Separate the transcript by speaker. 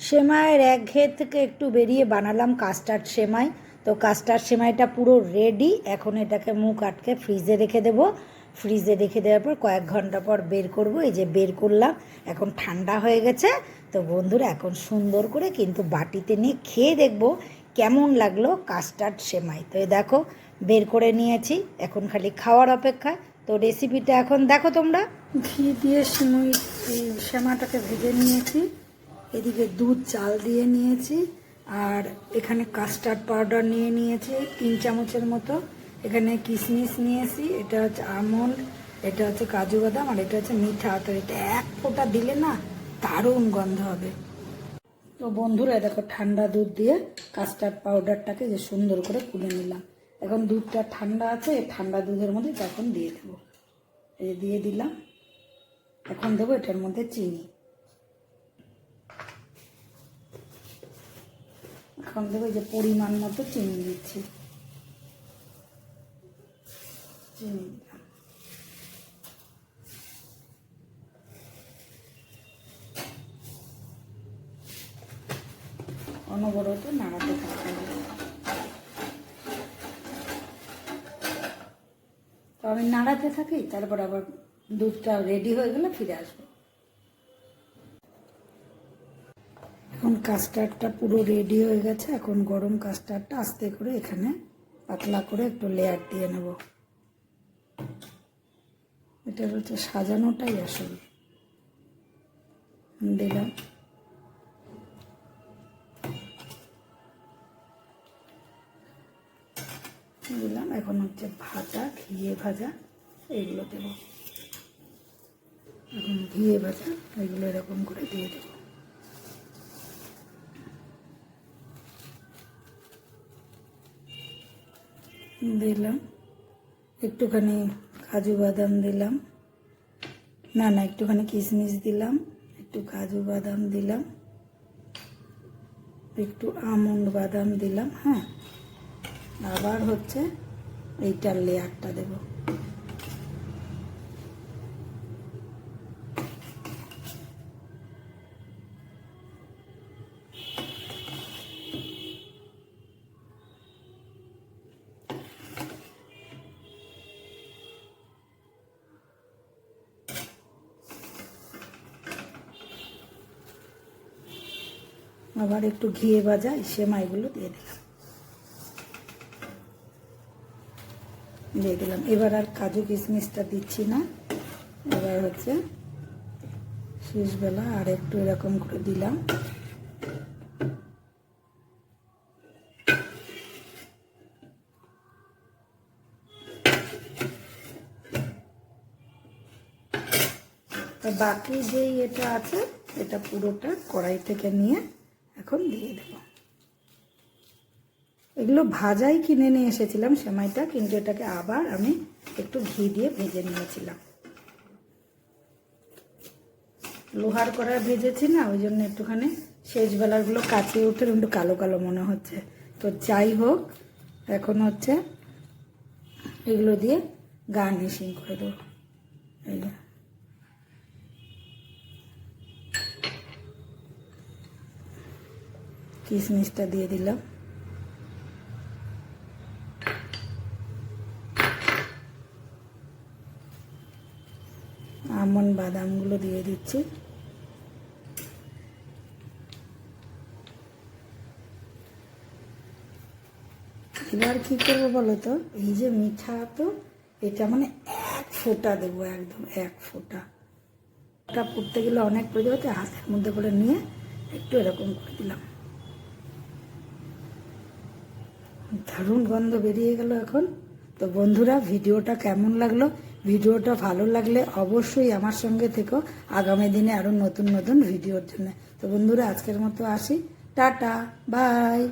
Speaker 1: সেমাইয়ের একঘেয়ে থেকে একটু বেরিয়ে বানালাম কাস্টার্ড সেমাই। তো কাস্টার্ড সেমাইটা পুরো রেডি এখন এটাকে মুখ আটকে ফ্রিজে রেখে দেবো। ফ্রিজে রেখে দেওয়ার পর কয়েক ঘণ্টা পর বের করব, এই যে বের করলাম। এখন ঠান্ডা হয়ে গেছে। তো বন্ধুরা, এখন সুন্দর করে কিন্তু বাটিতে নিয়ে খেয়ে দেখব কেমন লাগল কাস্টার্ড সেমাই। তো এই দেখো, বের করে নিয়েছি, এখন খালি খাওয়ার অপেক্ষা তো রেসিপিটা এখন দেখো তোমরা। ঘি দিয়ে সিমুই, এই শ্যামাটাকে ভেজে নিয়েছি। এদিকে দুধ, চাল দিয়ে নিয়েছি, আর এখানে কাস্টার্ড পাউডার নিয়ে নিয়েছি, তিন চামচের মতো। এখানে কিশমিশ নিয়েছি, এটা হচ্ছে আমন্ড, এটা হচ্ছে কাজু বাদাম, আর এটা হচ্ছে মিঠা তো এটা এক ফোঁটা দিলে না দারুণ গন্ধ হবে। তো বন্ধুরা দেখো ঠান্ডা দুধ দিয়ে কাস্টার্ড পাউডারটাকে যে সুন্দর করে তুলে নিলাম। এখন দুধটা ঠান্ডা আছে ঠান্ডা দুধের মধ্যে তখন দিয়ে দেবো। দিয়ে দিলাম। এখন দেবো এটার মধ্যে চিনি। এখন এই যে পরিমাণ মতো চিনি দিচ্ছি। চিনি অনবরত নাড়াতে থাকতে হবে। তো আমি নাড়াতে থাকি, তারপর আবার দুধটা রেডি হয়ে গেলে ফিরে আসব। এখন কাস্টার্ডটা পুরো রেডি হয়ে গেছে। এখন গরম কাস্টার্ডটা আস্তে করে এখানে পাতলা করে একটু লেয়ার দিয়ে নেব। এটা হচ্ছে সাজানোটাই আসল। দিলাম। দিলাম। এখন হচ্ছে ভাজা, ঘিয়ে ভাজা, এইগুলো দেবো। এখন ঘিয়ে ভাজা এগুলো এরকম করে দিয়ে দেবো। দিলাম। একটুখানি কাজু বাদাম দিলাম। না না, একটুখানি কিশমিশ দিলাম, একটু কাজু বাদাম দিলাম, একটু আমন্ড বাদাম দিলাম হ্যাঁ। আবার হচ্ছে এইটার লেয়ারটা দেব। আবার একটু ঘিয়ে ভাজা সেমাইগুলো দিয়ে দিলাম। দিয়ে দিলাম। এবার আর কাজু কিশমিশটা দিচ্ছি না। এবার হচ্ছে শেষবেলা আর একটু এরকম করে দিলাম। বাকি যেই এটা আছে, এটা পুরোটা কড়াই থেকে নিয়ে এখন দিয়ে দেবো। এগুলো ভাজাই কিনে নিয়ে এসেছিলাম সেমাইটা, কিন্তু এটাকে আবার আমি একটু ঘি দিয়ে ভেজে নিয়েছিলাম। লোহার কড়াই ভেজেছি না, ওই জন্য একটুখানি শেষ বেলারগুলো কাছে উঠে একটু কালো কালো মনে হচ্ছে। তো যাই হোক, এখন হচ্ছে এগুলো দিয়ে গার্নিশিং করে দেবো। এই কিশমিশটা দিয়ে দিলাম। আমন বাদামগুলো দিয়ে দিচ্ছি। এবার কি করব বলো তো? এই যে মিঠা তো, এটা মানে এক ফোঁটা দেবো একদম, এক ফোঁটা। ওটা পড়তে গেলে অনেক যাবে হাতের মধ্যে করে নিয়ে একটু এরকম করে দিলাম। দারুণ গন্ধ বেরিয়ে গেল এখন। তো বন্ধুরা, ভিডিওটা কেমন লাগল? ভিডিওটা ভালো লাগলে অবশ্যই আমার সঙ্গে থেকো। আগামী দিনে আরও নতুন নতুন ভিডিওর জন্য। তো বন্ধুরা, আজকের মতো আসি। Tata, bye.